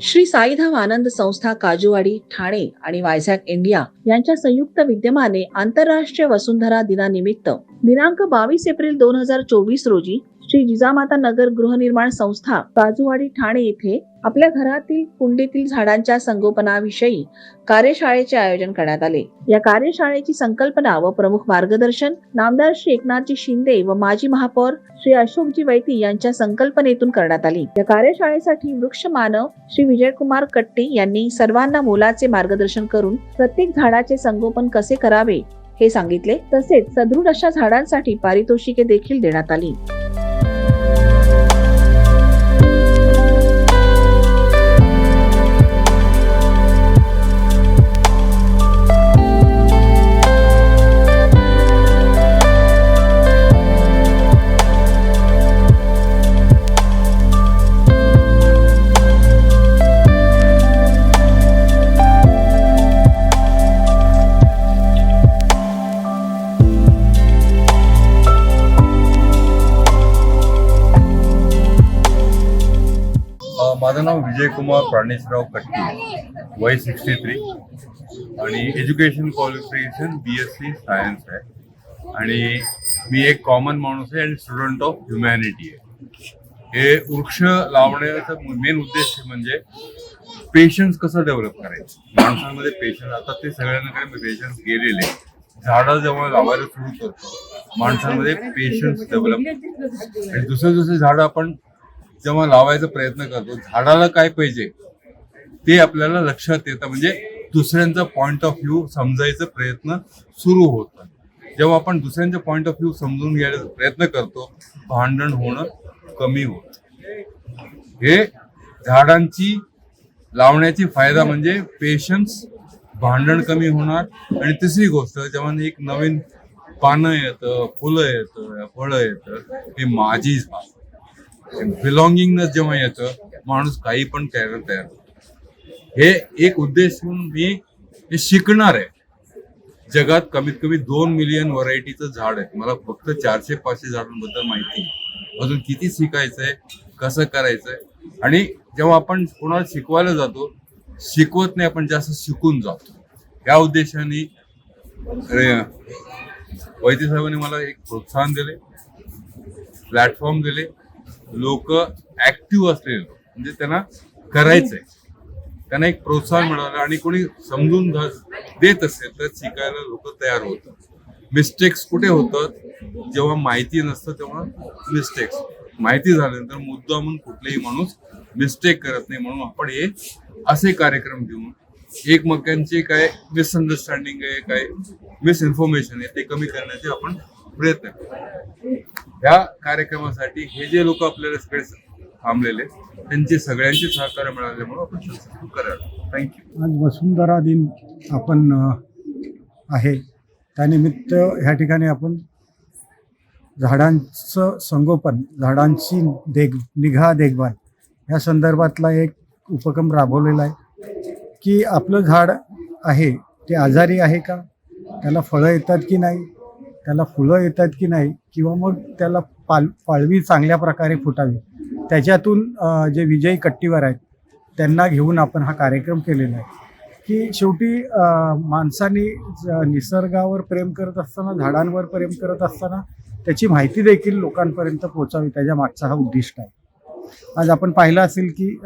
श्री साईधाम आनंद संस्था काजूवाडी ठाणे आणि वायझॅक इंडिया यांच्या संयुक्त विद्यमाने आंतरराष्ट्रीय वसुंधरा दिनानिमित्त दिनांक बावीस एप्रिल दोन हजार चोवीस रोजी श्री जिजामाता नगर गृहनिर्माण संस्था काजूवाडी ठाणे येथे आपल्या घरातील कुंडीतील झाडांच्या संगोपनाविषयी कार्यशाळेचे आयोजन करण्यात आले. या कार्यशाळेची संकल्पना व प्रमुख मार्गदर्शन नामदार श्री एकनाथजी शिंदे व माजी महापौर श्री अशोकजी वैती यांच्या संकल्पनेतून करण्यात आली. या कार्यशाळेसाठी वृक्ष मानव श्री विजयकुमार कट्टी यांनी सर्वांना मोलाचे मार्गदर्शन करून प्रत्येक झाडाचे संगोपन कसे करावे हे सांगितले. तसेच सदृढ अशा झाडांसाठी पारितोषिके देखील देण्यात आली. माझं नाव विजयकुमार प्राणेशराव कट्टी वय सिक्स्टी थ्री आणि education qualification B S C science आहे. आणि मी एक कॉमन माणूस आहे आणि स्टुडंट ऑफ ह्युमॅनिटी आहे. हे वृक्ष लावण्याचा मेन उद्देश म्हणजे पेशन्स कसं डेव्हलप करायचं? माणसांमध्ये पेशन्स आता ते सगळ्यांकडे पेशन्स गेलेले झाडं जेव्हा लावायला सुरू करतो. माणसांमध्ये पेशन्स डेव्हलप आणि दुसरे दुसरे झाडं आपण जेव्हा लावायचा प्रयत्न करतो झाडाला काय पाहिजे ते आपल्याला लक्षात येतं. म्हणजे दुसऱ्यांचा पॉइंट ऑफ व्ह्यू समजायचा प्रयत्न सुरू होतं. जेव्हा आपण दुसऱ्यांचा पॉइंट ऑफ व्ह्यू समजून घ्यायचा प्रयत्न करतो भांडण होणं कमी होत. हे झाडांची लावण्याची फायदा म्हणजे पेशन्स भांडण कमी होणार. आणि तिसरी गोष्ट जेव्हा एक नवीन पानं येतं फुलं येतं फळं येतं हे माझी झाड बिलॉंगिंगनेस जेव्हा येतं माणूस काही पण करायला तयार होतो. हे एक उद्देश म्हणून मी हे शिकणार आहे. जगात कमीत कमी दोन मिलियन व्हरायटीचं झाड आहे. मला फक्त चारशे पाचशे झाडांबद्दल माहिती आहे. अजून किती शिकायचंय कसं करायचंय? आणि जेव्हा आपण कोणाला शिकवायला जातो शिकवत नाही आपण जास्त शिकून जातो. या उद्देशाने वैद्य साहेबांनी मला एक प्रोत्साहन दिले प्लॅटफॉर्म दिले. लोक ऍक्टिव्ह असलेले लोक, म्हणजे त्यांना करायचंय. त्यांना एक प्रोत्साहन मिळालं आणि कोणी समजून देत असेल तर शिकायला लोक तयार होतात. मिस्टेक्स कुठे होतात? जेव्हा माहिती नसतं तेव्हा मिस्टेक्स माहिती झाल्यानंतर मुद्दा म्हणून कुठलेही माणूस मिस्टेक करत नाही. म्हणून आपण हे असे कार्यक्रम घेऊन एकमेकांचे काय मिसअंडरस्टँडिंग आहे काय मिसइन्फॉर्मेशन आहे ते कमी करण्याचे आपण प्रयत्न या कार्यक्रमासाठी हे जे लोक आपल्याला सगळे थांबलेले त्यांचे सगळ्यांचे सहकार्य मिळाल्यामुळे आपण सक्सेसफुल करायला थँक्यू आज वसुंधरा दिन आपण आहे. त्यानिमित्त ह्या ठिकाणी आपण झाडांचं संगोपन झाडांची देख निघा देखभाल या संदर्भातला एक उपक्रम राबवलेला आहे की आपलं झाड आहे ते आजारी आहे का? त्याला फळं येतात की नाही? त्याला फुलं येतात की नाही किंवा मग त्याला पाल पाळवी चांगल्या प्रकारे फुटावी. त्याच्यातून जे विजयी कट्टीवर आहेत त्यांना घेऊन आपण हा कार्यक्रम केलेला आहे. की शेवटी माणसाने ज- निसर्गावर प्रेम करत असताना झाडांवर प्रेम करत असताना त्याची माहिती देखील लोकांपर्यंत पोहोचावी त्याच्या मागचा हा उद्दिष्ट आहे. आज आपण पाहिलं असेल की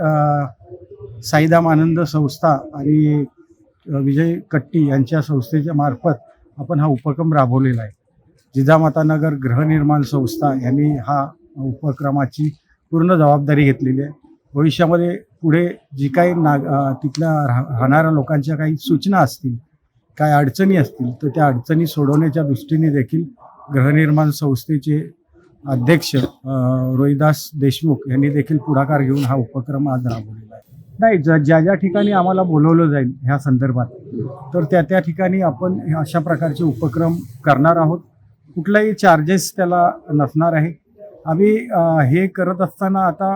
साईदाम आनंद संस्था आणि विजय कट्टी यांच्या संस्थेच्या मार्फत आपण हा उपक्रम राबवलेला आहे. जिजामाता नगर गृहनिर्माण संस्था यांनी हा उपक्रमाची पूर्ण जबाबदारी घेतलेली आहे. भविष्यामध्ये पुढे जी काही नाग तिथल्या राहणाऱ्या लोकांच्या काही सूचना असतील काय अडचणी असतील तर त्या अडचणी सोडवण्याच्या दृष्टीने देखील गृहनिर्माण संस्थेचे अध्यक्ष रोहिदास देशमुख यांनी देखील पुढाकार घेऊन हा उपक्रम आज राबवलेला आहे. नाही ज्या ज्या ठिकाणी आम्हाला बोलवलं जाईल ह्या संदर्भात तर त्या त्या ठिकाणी आपण हे अशा प्रकारचे उपक्रम करणार आहोत. कुठलाही चार्जेस त्याला नसणार आहे. आम्ही हे करत असताना आता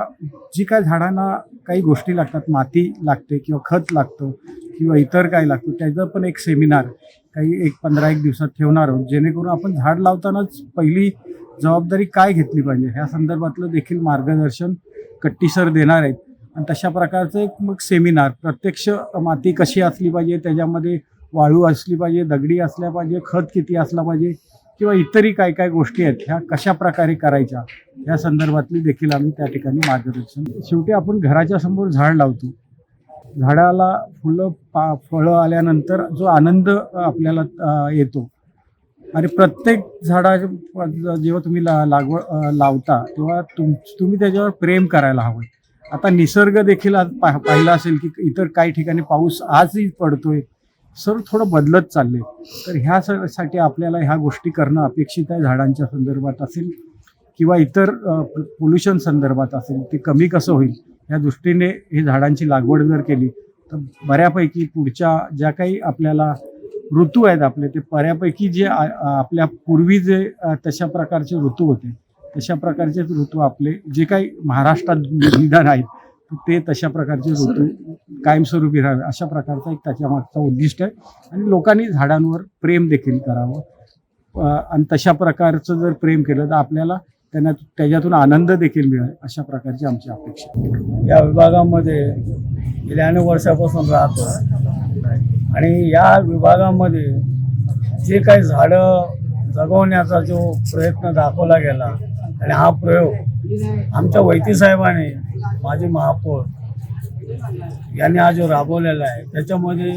जी काय झाडांना काही गोष्टी लागतात माती लागते किंवा खत लागतं किंवा इतर काय लागतं त्याचं पण एक सेमिनार काही एक पंधरा एक दिवसात ठेवणार आहोत. जेणेकरून आपण झाड लावतानाच पहिली जबाबदारी काय घेतली पाहिजे? ह्या संदर्भातलं देखील मार्गदर्शन कट्टीसर देणार आहेत. आणि तशा प्रकारचं एक मग सेमिनार प्रत्यक्ष माती कशी असली पाहिजे त्याच्यामध्ये वाळू असली पाहिजे दगडी असल्या पाहिजे खत किती असला पाहिजे किंवा इतरही काय काय गोष्टी आहेत ह्या कशा प्रकारे करायच्या या संदर्भातली देखील आम्ही त्या ठिकाणी मार्गदर्शन शेवटी आपण घराच्या समोर झाड लावतो. झाडाला फुलं पा फळं आल्यानंतर जो आनंद आपल्याला येतो. आणि प्रत्येक झाडा जेव्हा तुम्ही ला लागवड लावता तेव्हा तुम तुम्ही त्याच्यावर प्रेम करायला हवं. आता निसर्ग देखील आज पा पाहिला असेल की इतर काही ठिकाणी पाऊस आजही पडतोय. सर्व थोडं बदलत चालले तर ह्या स- साठी आपल्याला ह्या गोष्टी करणं अपेक्षित आहे झाडांच्या संदर्भात असेल किंवा इतर पोल्युशन संदर्भात असेल ते कमी कसं होईल या दृष्टीने हे झाडांची लागवड जर केली तर बऱ्यापैकी पुढच्या ज्या काही आपल्याला ऋतू आहेत आपले ते बऱ्यापैकी जे आपल्या पूर्वी जे तशा प्रकारचे ऋतू होते तशा प्रकारचे ऋतू आपले जे काही महाराष्ट्रात निदान आहेत ते तशा प्रकारचे ऋतू कायमस्वरूपी राहावे अशा प्रकारचा एक त्याच्या मागचा उद्दिष्ट आहे. आणि लोकांनी झाडांवर प्रेम देखील करावं. आणि तशा प्रकारचं जर प्रेम केलं तर आपल्याला त्यांना त्याच्यातून आनंद देखील मिळेल अशा प्रकारची आमची अपेक्षा या विभागामध्ये गेल्या अनेक वर्षापासून राहतो आणि या विभागामध्ये जे काही झाडं जगवण्याचा जो प्रयत्न दाखवला गेला आणि हा प्रयोग आमच्या वैती साहेबाने माझे महापौर यांनी हा जो राबवलेला आहे त्याच्यामध्ये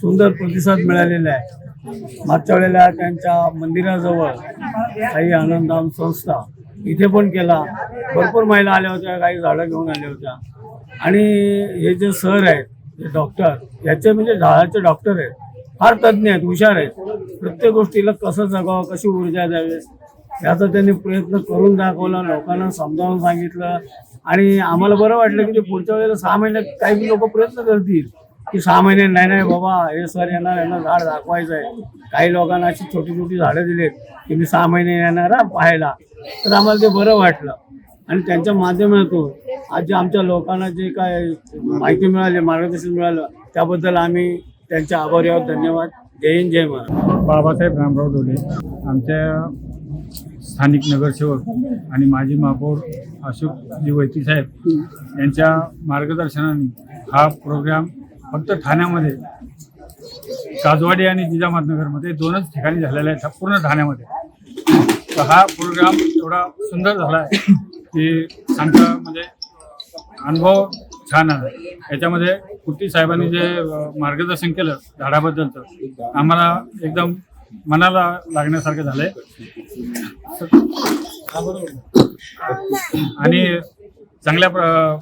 सुंदर प्रतिसाद मिळालेला आहे. मागच्या वेळेला त्यांच्या मंदिराजवळ काही आनंदाम संस्था इथे पण केला. भरपूर महिला आल्या होत्या काही झाडं घेऊन आल्या होत्या. आणि हे जे सर आहेत डॉक्टर याचे म्हणजे झाडाचे डॉक्टर आहेत. फार तज्ज्ञ आहेत हुशार आहेत. प्रत्येक गोष्टीला कसं जगावं कशी ऊर्जा द्यावी? याचा त्यांनी प्रयत्न करून दाखवला लोकांना समजावून सांगितलं. आणि आम्हाला बरं वाटलं की ते पुढच्या वेळेला सहा महिन्यात काही लोक प्रयत्न करतील की सहा महिने नाही नाही बाबा हे सर येणार यांना झाड दाखवायचं आहे काही लोकांना अशी छोटी छोटी झाडं दिलीत की मी सहा महिने येणार पाहायला. तर आम्हाला ते बरं वाटलं. आणि त्यांच्या माध्यमातून आज जे आमच्या लोकांना जे काय माहिती मिळाली मार्गदर्शन मिळालं त्याबद्दल आम्ही त्यांच्या आभारी आहोत. धन्यवाद. जय हिंद जय महाराज बाबासाहेब रामराव डोले आमच्या स्थानिक नगरसेवक आणि माजी महापौर अशोकजी वैती साहेब यांच्या मार्गदर्शनाने हा प्रोग्राम फक्त ठाण्यामध्ये काजवाडी आणि जिजामातनगरमध्ये दोनच ठिकाणी झालेला आहे पूर्ण ठाण्यामध्ये. तर हा प्रोग्राम एवढा सुंदर झाला आहे की सांगता म्हणजे अनुभव छान आहे. याच्यामध्ये कुट्टी साहेबांनी जे मार्गदर्शन केलं झाडाबद्दलचं आम्हाला एकदम मनाला लागण्यासारखं झालंय. आणि चांगल्या प्र-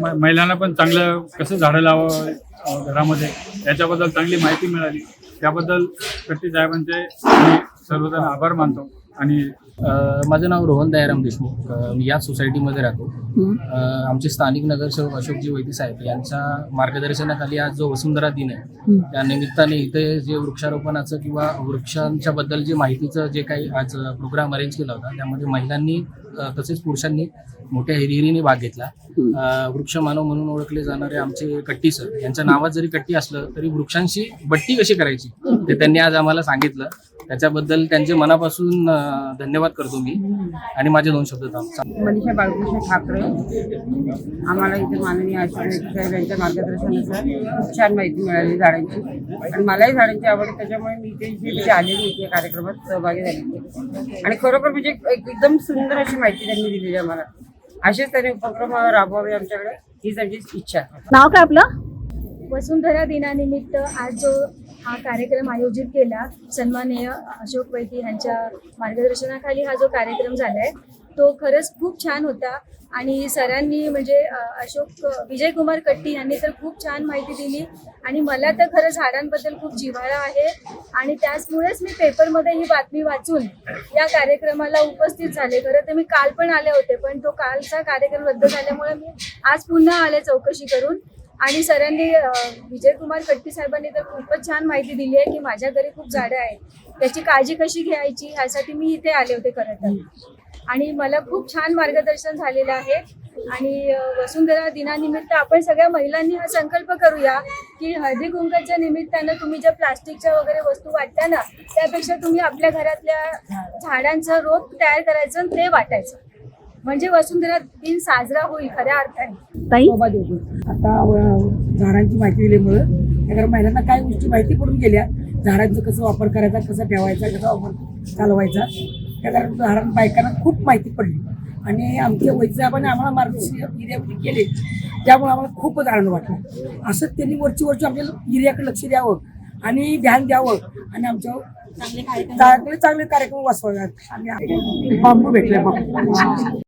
म- महिलांना पण चांगलं कसं झाडं लावावं घरामध्ये. याच्याबद्दल चांगली माहिती मिळाली. त्याबद्दल कट्टी साहेबांचे मी सर्वजण आभार मानतो. आणि माझं नाव रोहन दयाराम देशमुख. मी याच सोसायटीमध्ये राहतो. आमचे स्थानिक नगरसेवक अशोकजी वैदी साहेब यांच्या मार्गदर्शनाखाली आज जो वसुंधरा दिन आहे त्या निमित्ताने इथे जे वृक्षारोपणाचं किंवा वृक्षांच्या बद्दल जे माहितीचं जे काही आज प्रोग्राम अरेंज केला होता त्यामध्ये महिलांनी तसेच पुरुषांनी मोठ्या हिरिरीने भाग घेतला. अ, वृक्षमानव म्हणून ओळखले जाणारे आमचे कट्टी सर यांच्या नावात जरी कट्टी असलं तरी वृक्षांशी बट्टी कशी करायची ते त्यांनी आज आम्हाला सांगितलं. त्याच्याबद्दल त्यांचे मनापासून धन्यवाद करतो मी. आणि माझे दोन शब्द थांब. मनीषा बाळकृष्ण ठाकरे. आम्हाला इथे माननीय साहेब यांच्या मार्गदर्शनानुसार खूप छान माहिती मिळाली झाडांची. आणि मलाही झाडांची आवड आहे त्याच्यामुळे मी इथे इथे आलेली होती या कार्यक्रमात सहभागी झाली आणि खरोखर म्हणजे एक- एकदम सुंदर अशी माहिती त्यांनी दिलेली आहे आम्हाला. असेच त्यांनी उपक्रम राबवावे आमच्याकडे हीच आमची इच्छा आहे. नाव काय आपलं? वसुंधरा दिनानिमित्त आज जो हा कार्यक्रम आयोजित केला. सन्माननीय अशोक वैद्य यांच्या मार्गदर्शनाखाली हा जो कार्यक्रम झालाय तो खरंच खूप छान होता. आणि सरांनी म्हणजे अशोक अशोक विजयकुमार कट्टी यांनी तर खूप छान माहिती दिली. आणि मला तर खरं झाडांबद्दल खूप जिव्हाळा आहे. आणि त्याचमुळेच मी पेपरमध्ये ही बातमी वाचून या कार्यक्रमाला उपस्थित झाले. खरं तर मी काल पण आले होते पण तो कालचा कार्यक्रम रद्द झाल्यामुळे मी आज पुन्हा आले चौकशी करून. आणि सरांनी विजयकुमार कट्टी साहेबांनी तर खूपच छान माहिती दिली आहे की माझ्या घरी खूप झाडं आहेत. त्याची काळजी कशी घ्यायची ह्यासाठी मी इथे आले होते खरं तर. आणि मला खूप छान मार्गदर्शन झालेलं आहे. आणि वसुंधरा दिनानिमित्त आपण सगळ्या महिलांनी हा संकल्प करूया की हळदी कुंकाच्या निमित्तानं तुम्ही ज्या प्लास्टिकच्या वगैरे वस्तू वाटता ना त्यापेक्षा तुम्ही आपल्या घरातल्या झाडांचं रोप तयार करायचं आणि ते वाटायचं. म्हणजे वसुंधरा दिन साजरा होईल खऱ्या अर्थाने. ताई? बाबा आता झाडांची माहिती दिल्यामुळं त्याकडे महिलांना काय गोष्टी माहिती पडून गेल्या. झाडांचं कसं वापर करायचा कसं ठेवायचा कसा वापर चालवायचा. त्या कारण झाडां बायकांना खूप माहिती पडली. आणि आमच्या वैद्यसाहेबांनी आम्हाला मार्गदर्शन एरियामध्ये केले. त्यामुळे आम्हाला खूपच आनंद वाटला. असंच त्यांनी वरची वरची आमच्या एरियाकडे लक्ष द्यावं आणि ध्यान द्यावं. आणि आमच्या चांगले चांगले कार्यक्रम वाचवाव्यात आणि बांबू भेटले बांबू.